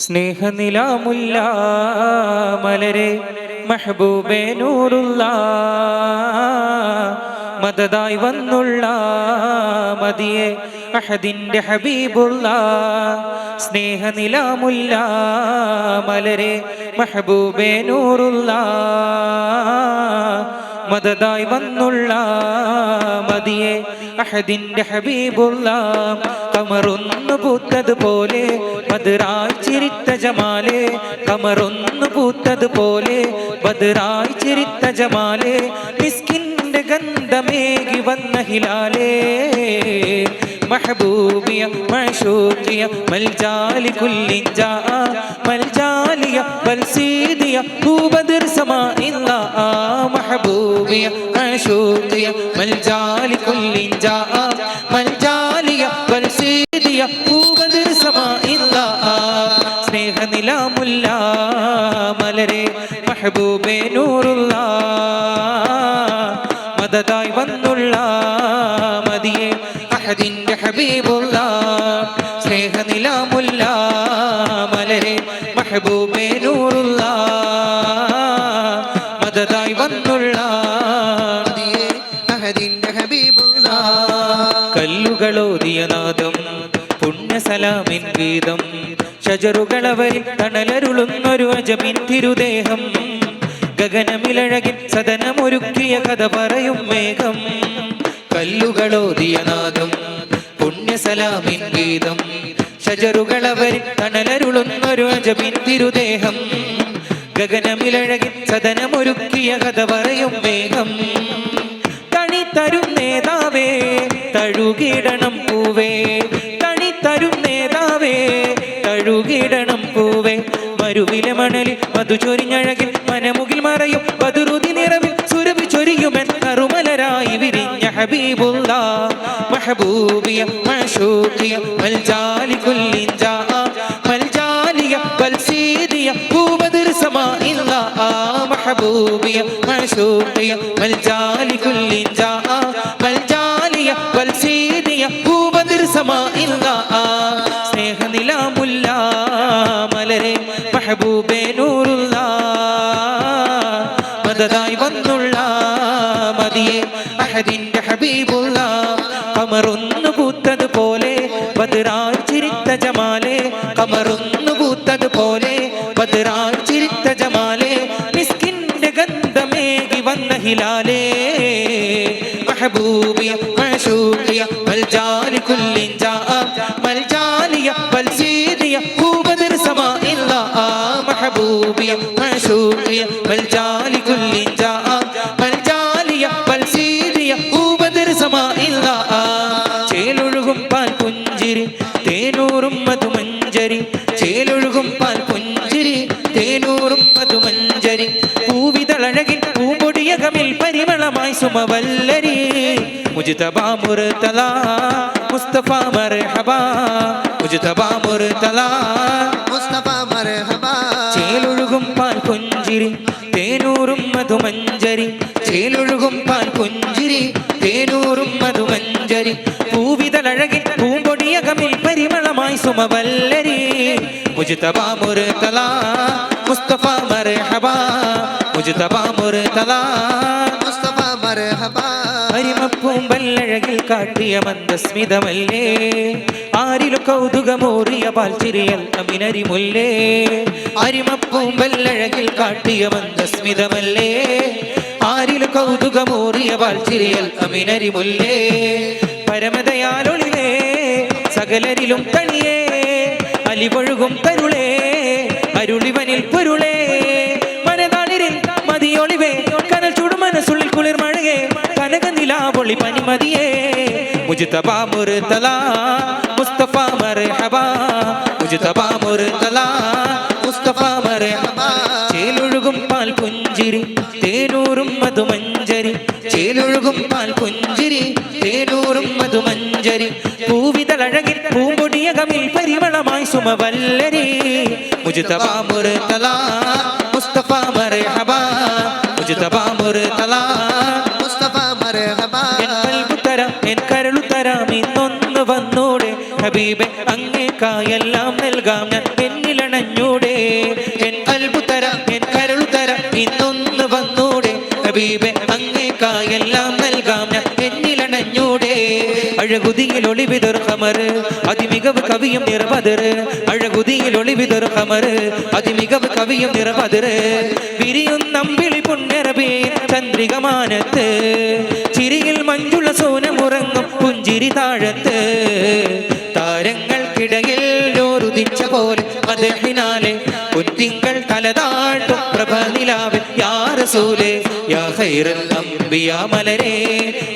സ്നേഹനിലാമുല്ല മലരെ മെഹബൂബേ നൂറുള്ള മദതായി വന്നുള്ള മതിയെ അഹദിന്റെ ഹബീബുള്ള സ്നേഹനിലാമുല്ല മലരെ മെഹബൂബേ നൂറുള്ള മദതായി വന്നുള്ള മതിയെ അഹദിന്റെ ഹബീബുള്ള കമറൊന്നു പൂത്തതുപോലെ ബദറായി ചിരിത്ത ജമാലെ കമറൊന്നു പൂത്തതുപോലെ ബദറായി ചിരിത്ത ജമാലെ മിസ്കിന്റെ ഗന്ധമേകി വന്ന ഹിലാലേ محبوبية معشوقية ملجالي كل جاء ملجالية بل سيدية هو بدر سماء الله محبوبية معشوقية ملجالي كل جاء ملجالية بل سيدية هو بدر سماء الله സ്നേഹ നിലാമുല്ല മലരെ മെഹബൂബേ നൂറുള്ള മദതായി വന്നുള്ള മതിയെ അഹദിന്റെ ഹബീബുള്ള സ്നേഹ നിലാമുല്ല മലരെ മെഹബൂബേ നൂറുള്ള മദതായി വന്നുള്ള മതിയേ ഹബീബുള്ള കല്ലുകളോതിയ നാദം പുണ്യസലാമിൻ ഗീതം. ഷജറുകളവരിൽ തണലരുളുന്നൊരു അജമിൻ തിരുദേഹം. ഗഗനമിലഴകിൻ സദനമൊരുക്കിയ കഥ പറയും മേഘം കല്ലുകളോതിയ നാദം പുണ്യസലാമിൻ ഗീതം. ഷജറുകളവരിൽ തണലരുളുന്നൊരു അജമിൻ തിരുദേഹം. ഗഗനമിലഴകിൻ സദനമൊരുക്കിയ കഥ പറയും മേഘം തരും നേതാവേ തഴുകിടണം പൂവേ. തണി തരും നേതാവേ തഴുകിടണം പൂവേ. മരുവിലെ മണലിൽ മധു ചൊരിഞ്ഞഴകിൽ മനമുകിൽ മറയും മധുരുതി നിറവിൽ സുരഭി ചൊരിയുമെൻ കറുമലരായി വിരിഞ്ഞ ഹബീബുള്ള മഹബൂബിയ മഷൂഖിയ മൽജാലി കുല്ലിഞ്ച മൽജാലിയ ബൽസീദിയ ഭൂപതിർ സമാ ഇല്ല. ആ മെഹബൂബ് معشوقي ملجالي كل جاء ملجالي والسيدي هو بدر سماء الله സ്നേഹ നിലാമുല്ല മലരെ മെഹബൂബേ നൂറുള്ള മദതായി വന്നുള്ള മതിയെ അഹദിന്റെ ഹബീബുള്ള കമറൊന്നു പൂത്തത് പോലെ محبوبية معشوقية ملجالي كل جاء ملجالية بل سيدية هو بدر سماء الله محبوبية معشوقية ملجالي كل جاء ملجالية بل سيدية هو بدر سماء الله ചേലൊഴുകും പാൽ പുഞ്ചിരി തേനൂറും മധുമഞ്ചരി ചേലൊഴുകും പാൽ പുഞ്ചിരി തേനൂറും മധുമഞ്ചരി പൂവിതളഴകിൽ പൂമ്പൊടിയകമിൽ പരിമളമായി സുമവല്ലരി മുജിതബാ മുർതല മുസ്തഫ മർഹബ മുജിതബാ മുർതല മുസ്തഫ മർഹബ. ചേലൊഴുകും പാൽ പുഞ്ചിരി തേനൂറും മധുമഞ്ചരി. ചേലൊഴുകും പാൽ പുഞ്ചിരി തേനൂറും മധുമഞ്ചരി. പൂവിതളഴകിൽ പൂമ്പൊടിയകമിൽ പരിമളമായി സുമവല്ലരി മുജിതബാ മുർതല മുസ്തഫ മർഹബ മുജിതബാ മുർതല അരിമപ്പൂമ്പല്ലഴകിൽ കാട്ടിയ മന്ദസ്മിതമല്ലേ? ആരിലും കൗതുകമോറിയ പാൽച്ചിരിയൽ അമിനരിമുല്ലേ? അരിമപ്പൂമ്പല്ലഴകിൽ കാട്ടിയ മന്ദസ്മിതമല്ലേ? ആരിലും കൗതുകമോറിയ പാൽച്ചിരിയൽ അമിനരിമുല്ലേ? പരമതയാലൊളിലേ സകലരിലും തണിയേ അലിപൊഴുകും തരുളേ അരുളിവനിൽ പൊരുളേ. നിലാവൊളി പനിമതിയേ. മുജിതബാ മുർതല മുസ്തഫ മർഹബ. മുജിതബാ മുർതല മുസ്തഫ മർഹബ. ചേലൊഴുകും പാൽ പുഞ്ചിരി തേനൂറും മധുമഞ്ചരി ചേലൊഴുകും പാൽ പുഞ്ചിരി തേനൂറും മധുമഞ്ചരി പൂവിതളഴകിൽ പൂമ്പൊടിയകമിൽ പരിമളമായി സുമവല്ലരി. മുജിതബാ മുർതല മുസ്തഫ മർഹബ. മുജിതബാ മുർതല എല്ലാം ഇന്നൊന്ന് വന്നൂടെ. ഹബീബെ അങ്ങേക്കായെല്ലാം നൽകാം. ഞാൻ എന്നിലണഞ്ഞൂടെ എൻ അൽബു അത്ഭുതര എൻ കരുളുതര ഇന്നൊന്ന് വന്നൂടെ. ഹബീബെ അങ്ങേക്കായെല്ലാം നൽകാം. ഞാൻ എന്നിലണഞ്ഞൂടെ അഴകുതിയിൽ ഒളിവിതർ കമറ് അതിമികവ് കവിയും നിറവതർ. അഴകുതിയിൽ ഒളിവിതർ കമറ് അതിമികവ് കവിയും നിറവതർ. വിരിയും നമ്പിളി പുണ്യറവേ ചന്ദ്രികമാനത്ത്. ചിരിയിൽ മഞ്ജുള സോനമുറങ്ങും പുഞ്ചിരി താഴത്ത്. താരങ്ങൾക്കിടയിൽ ഓരുദിച്ച പോലെ അതിനാലെ കുറ്റിങ്ങൾ തലതാട്ടും പ്രഭ നിലാവിൽ യാ റസൂലേ യാ ഖൈറൽ അംബിയാ മലരേ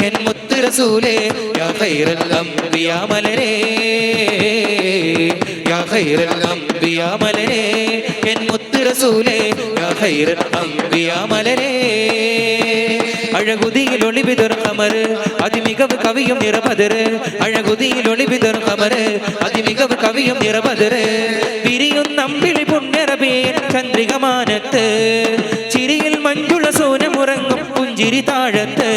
എൻ മുത്ത് റസൂലേ യാ ഖൈറൽ അംബിയാ മലരേ യാ ഖൈറൽ അംബിയാ മലരേ എൻ മുത്ത് റസൂലേ യാ ഖൈറൽ അംബിയാ മലരേ. അഴകുതിയിൽ ഒളിവിതർ കമർ അതിമികവ് കവിയും നിറപതിർ അഴകുതിയിൽ ഒളിവിതർ കമർ അതിമികവ് കവിയും നിറപതിർ വിരിയുന്നമ്പിളി പുണ്യറബീൻ ചന്ദ്രികമാനത്ത്. ചിരിയിൽ മഞ്ജുള സൂനമുറങ്ങും പുഞ്ചിരി താഴത്ത്.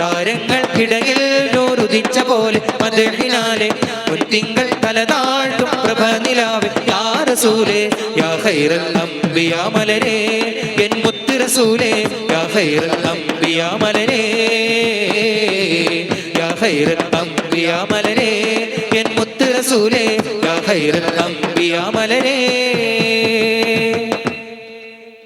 താരങ്ങൾക്കിടയിൽ നോരുദിച്ച പോലെ മദഹിനാലെ മുൻതിങ്കൾ തലതാഴ്ത്തും പ്രഭ നിലാവ് യാ റസൂലേ യാ ഖൈറൽ അംബിയാ മലരേ എൻ മുത്ത് റസൂലേ അംബിയാ മലരേ എൻ മുത്ത് റസൂലേ യാ ഖൈറൽ അംബിയാ മലരേ